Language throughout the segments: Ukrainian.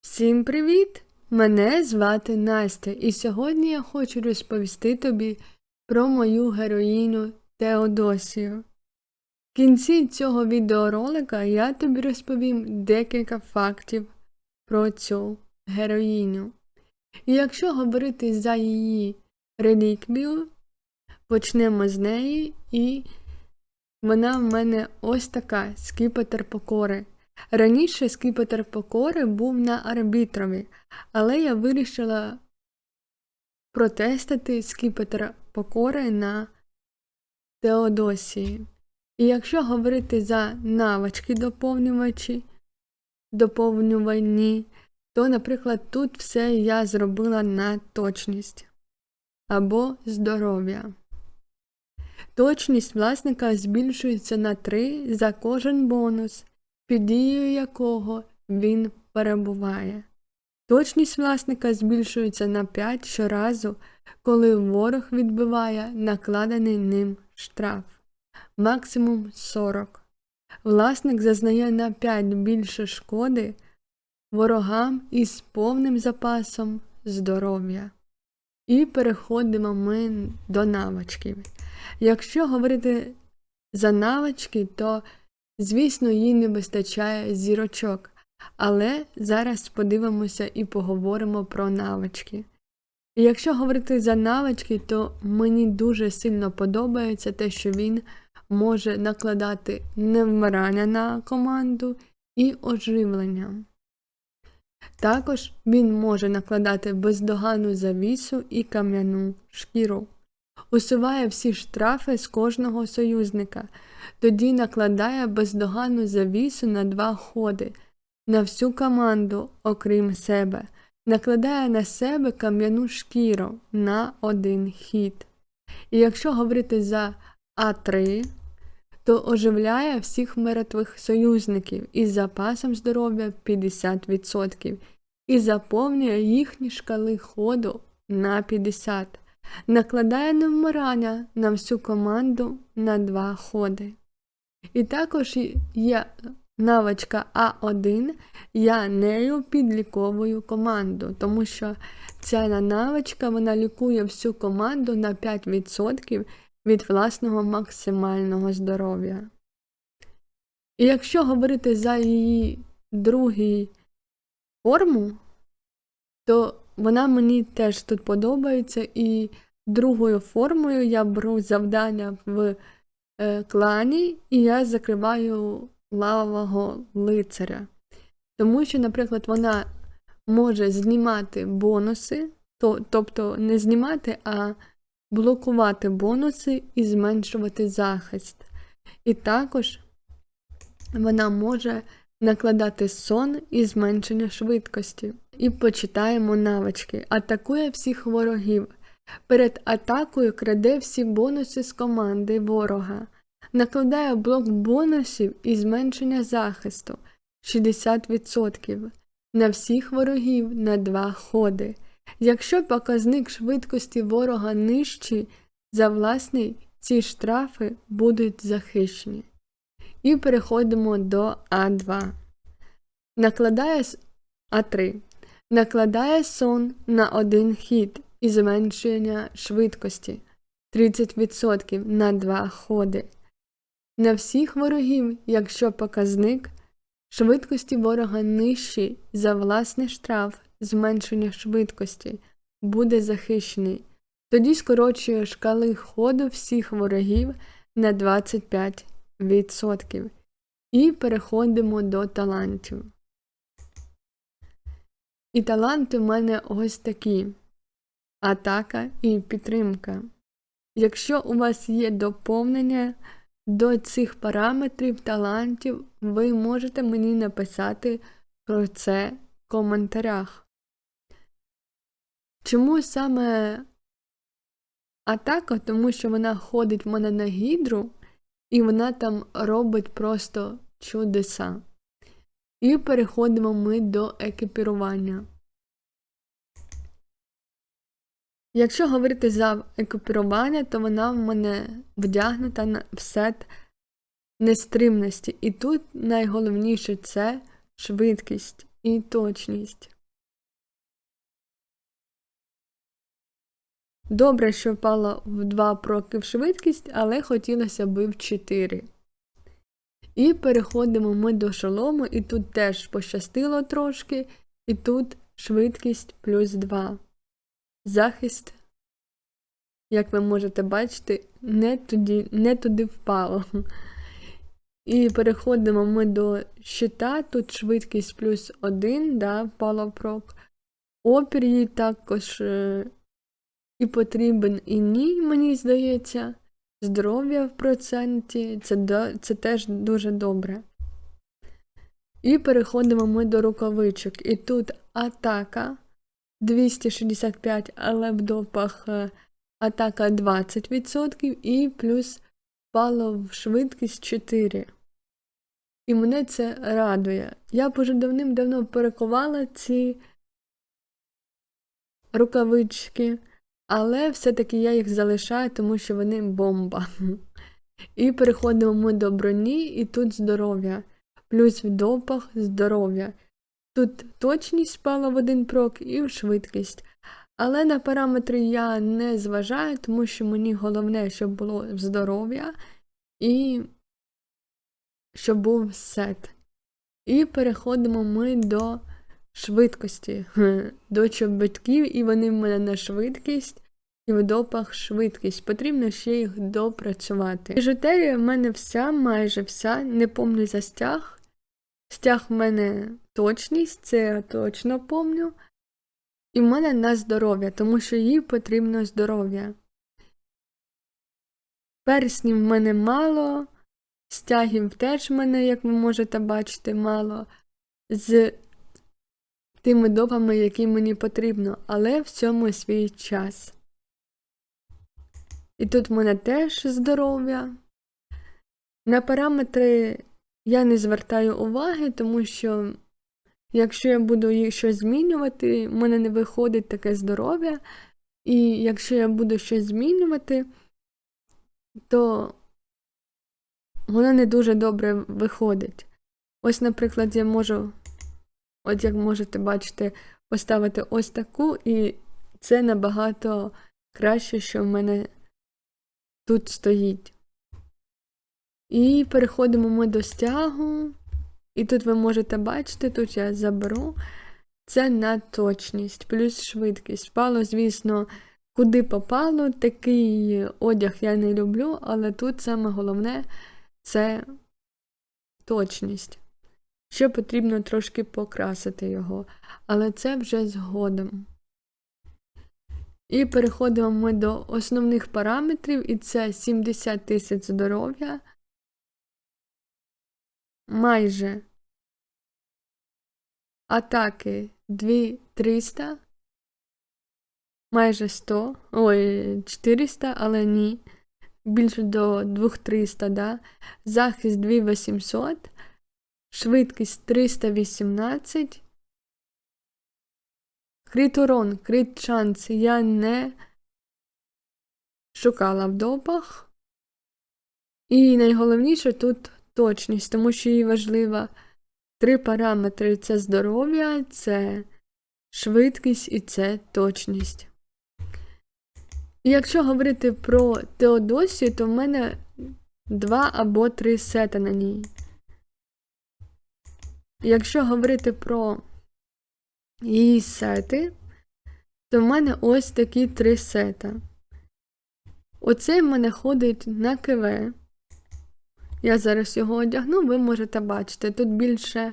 Всім привіт! Мене звати Настя, і сьогодні я хочу розповісти тобі про мою героїню Теодосію. В кінці цього відеоролика я тобі розповім декілька фактів про цю героїню. І якщо говорити за її реліквію, почнемо з неї, і вона в мене ось така скіпетр покори. Раніше скіпетр покори був на арбітрові, але я вирішила протестити скіпетр покори на Теодосії. І якщо говорити за навички доповнювачі, доповнювальні, то, наприклад, тут все я зробила на точність або здоров'я. Точність власника збільшується на 3 за кожен бонус, під дією якого він перебуває. Точність власника збільшується на 5 щоразу, коли ворог відбиває накладений ним штраф, максимум 40. Власник зазнає на 5 більше шкоди ворогам із повним запасом здоров'я. І переходимо ми до навичків. Якщо говорити за навички, то, звісно, їй не вистачає зірочок. Але зараз подивимося і поговоримо про навички. І якщо говорити за навички, то мені дуже сильно подобається те, що він може накладати невмирання на команду і оживлення. Також він може накладати бездоганну завісу і кам'яну шкіру, усуває всі штрафи з кожного союзника, тоді накладає бездоганну завісу на два ходи, на всю команду, окрім себе, накладає на себе кам'яну шкіру на один хід. І якщо говорити за А3, то оживляє всіх мертвих союзників із запасом здоров'я 50% і заповнює їхні шкали ходу на 50, накладає невмирання на всю команду на 2 ходи. І також є навичка А1, я нею підліковую команду, тому що ця навичка вона лікує всю команду на 5% від власного максимального здоров'я. І якщо говорити за її другу форму, то вона мені теж тут подобається, і другою формою я беру завдання в е, клані, і я закриваю лавового лицаря. Тому що, наприклад, вона може знімати бонуси, то, тобто не знімати, а блокувати бонуси і зменшувати захист. І також вона може накладати сон і зменшення швидкості. І почитаємо навички. Атакує всіх ворогів. Перед атакою краде всі бонуси з команди ворога. Накладає блок бонусів і зменшення захисту 60% на всіх ворогів на 2 ходи. Якщо показник швидкості ворога нижчий за власний, ці штрафи будуть захищені. І переходимо до А2. Накладає А3. Накладає сон на один хід і зменшення швидкості 30% на 2 ходи. На всіх ворогів, якщо показник швидкості ворога нижчий за власний штраф зменшення швидкості буде захищений, тоді скорочує шкали ходу всіх ворогів на 25%. І переходимо до талантів. І таланти в мене ось такі атака і підтримка. Якщо у вас є доповнення до цих параметрів талантів, ви можете мені написати про це в коментарях. Чому саме атака? Тому що вона ходить в мене на гідру, і вона там робить просто чудеса. І переходимо ми до екіпірування. Якщо говорити за екіпірування, то вона в мене вдягнута в сет нестримності. І тут найголовніше це швидкість. і точність. Добре, що впала в 2 проки в швидкість, але хотілося б в 4. І переходимо ми до шолому, і тут теж пощастило трошки, і тут швидкість плюс 2. Захист, як ви можете бачити, не туди, не туди впало. І переходимо ми до щита, тут швидкість плюс 1, да, впало в прок. Опір їй також е, і потрібен, і ні, мені здається. Здоров'я в проценті це, це теж дуже добре. І переходимо ми до рукавичок. І тут атака 265, але в допах е, атака 20% і плюс впало в швидкість 4. І мене це радує. Я б уже давним-давно перекувала ці рукавички, але все-таки я їх залишаю, тому що вони бомба. І переходимо ми до броні, і тут здоров'я. Плюс в допах здоров'я. Тут точність спала в один прок і в швидкість. Але на параметри я не зважаю, тому що мені головне, щоб було здоров'я і щоб був сет. І переходимо ми до швидкості, до чобітків, і вони в мене на швидкість, і в допах швидкість. Потрібно ще їх допрацювати. Біжутерія в мене вся, майже вся, не помню за стяг. Стяг в мене точність, це я точно помню. І в мене на здоров'я, тому що їй потрібно здоров'я. Перснів в мене мало, стягів теж в мене, як ви можете бачити, мало. З тими допами, які мені потрібно, але в цьому свій час. І тут в мене теж здоров'я. На параметри я не звертаю уваги, тому що якщо я буду їх щось змінювати, в мене не виходить таке здоров'я. І якщо я буду щось змінювати, то воно не дуже добре виходить. Ось, наприклад, я можу, от як можете бачити, поставити ось таку, і це набагато краще, що в мене тут стоїть. І переходимо ми до стягу. І тут ви можете бачити, тут я заберу. Це на точність, плюс швидкість. Впало, звісно, куди попало. Такий одяг я не люблю, але тут саме головне це точність. Ще потрібно трошки покрасити його, але це вже згодом. І переходимо ми до основних параметрів, і це 70 тисяч здоров'я. Майже атаки 2300, майже 100, ой, 400, але ні. Більше до 2300, да? Захист 2800, швидкість 318. Крит урон, шанс я не шукала в допах. І найголовніше тут точність, тому що їй важлива три параметри: це здоров'я, це швидкість і це точність. Якщо говорити про Теодосію, то в мене два або три сета на ній. Якщо говорити про її сети, то в мене ось такі три сета. Оцей в мене ходить на КВ. Я зараз його одягну, ви можете бачити. Тут більше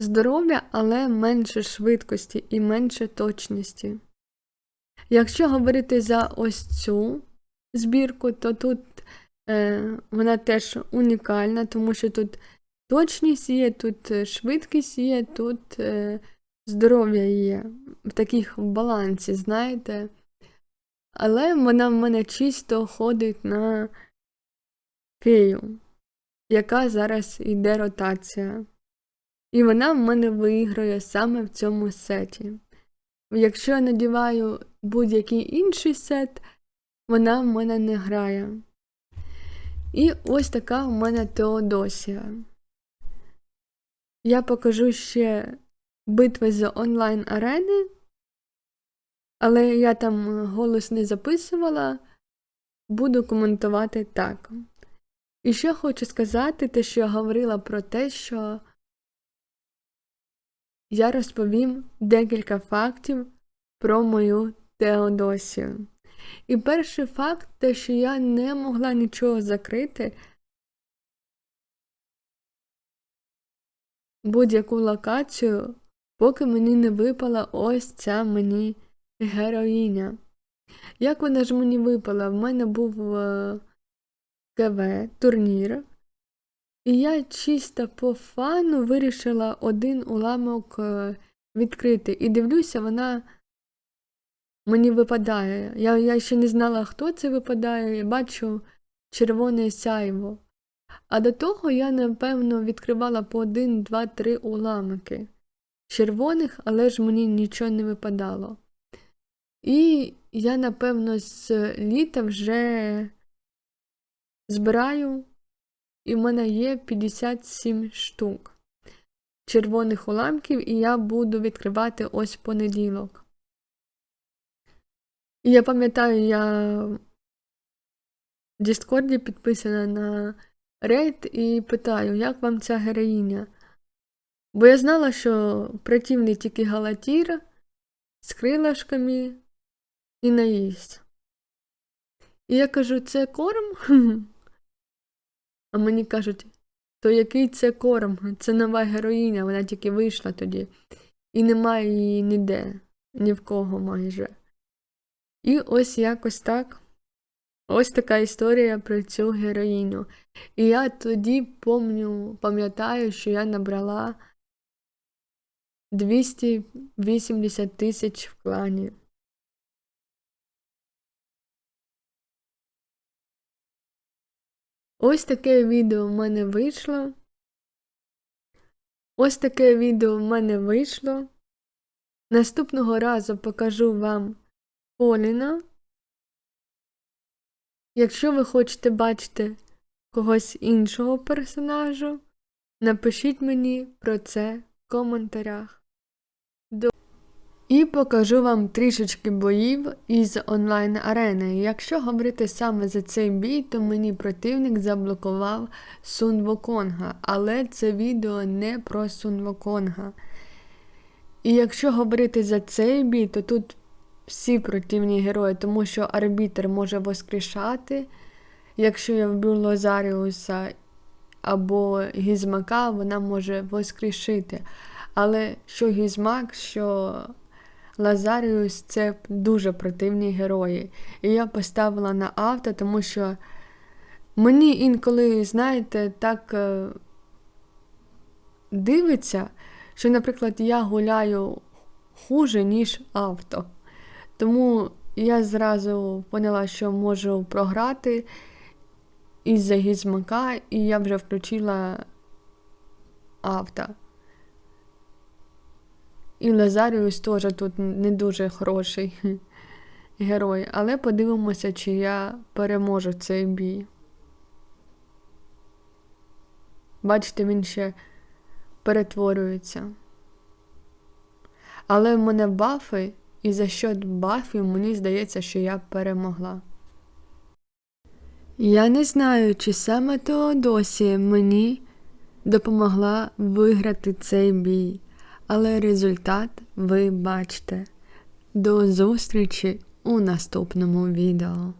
здоров'я, але менше швидкості і менше точності. Якщо говорити за ось цю збірку, то тут е, вона теж унікальна, тому що тут точність є, тут е, швидкість є, тут е, здоров'я є. В таких балансі, знаєте. Але вона в мене чисто ходить на Київ, яка зараз йде ротація. І вона в мене виграє саме в цьому сеті. Якщо я надіваю будь-який інший сет, вона в мене не грає. І ось така в мене Теодосія. Я покажу ще битви з онлайн арени, але я там голос не записувала, буду коментувати так. І ще хочу сказати, те, що я говорила про те, що я розповім декілька фактів про мою Теодосію. І перший факт те, що я не могла нічого закрити. Будь-яку локацію, поки мені не випала ось ця мені героїня. Як вона ж мені випала? В мене був е, КВ турнір, і я чисто по фану вирішила один уламок е, відкрити. І дивлюся, вона мені випадає. Я я ще не знала, хто це випадає, і бачу червоне сяйво. А до того я, напевно, відкривала по один, два, три уламки червоних, але ж мені нічого не випадало. І я, напевно, з літа вже збираю, і в мене є 57 штук червоних уламків, і я буду відкривати ось понеділок. І я пам'ятаю, я в Діскорді підписана на рейд і питаю, як вам ця героїня? Бо я знала, що противний тільки галатір з крилашками і наїсть. І я кажу, це корм? А мені кажуть, то який це корм? Це нова героїня, вона тільки вийшла тоді. І немає її ніде, ні в кого майже. І ось якось так. Ось така історія про цю героїню. І я тоді помню, пам'ятаю, що я набрала 280 тисяч в клані. Ось таке відео в мене вийшло. Ось таке відео в мене вийшло. Наступного разу покажу вам Поліна. Якщо ви хочете бачити когось іншого персонажу, напишіть мені про це в коментарях. І покажу вам трішечки боїв із онлайн арени. Якщо говорити саме за цей бій, то мені противник заблокував Сунвоконга, але це відео не про Сунвоконга. І якщо говорити за цей бій, то тут всі противні герої, тому що арбітр може воскрешати. Якщо я вб'ю Лозаріуса або Гізмака, вона може воскрешити. Але що Гізмак, що Лазаріус це дуже противні герої. І я поставила на авто, тому що мені інколи, знаєте, так е, дивиться, що, наприклад, я гуляю хуже, ніж авто. Тому я зразу поняла, що можу програти із-за гізмака, і я вже включила авто. І Лазаріус теж тут не дуже хороший герой, але подивимося, чи я переможу цей бій. Бачите, він ще перетворюється. Але в мене бафи, і за счет бафів мені здається, що я перемогла. Я не знаю, чи саме Теодосія мені допомогла виграти цей бій але результат ви бачите. До зустрічі у наступному відео.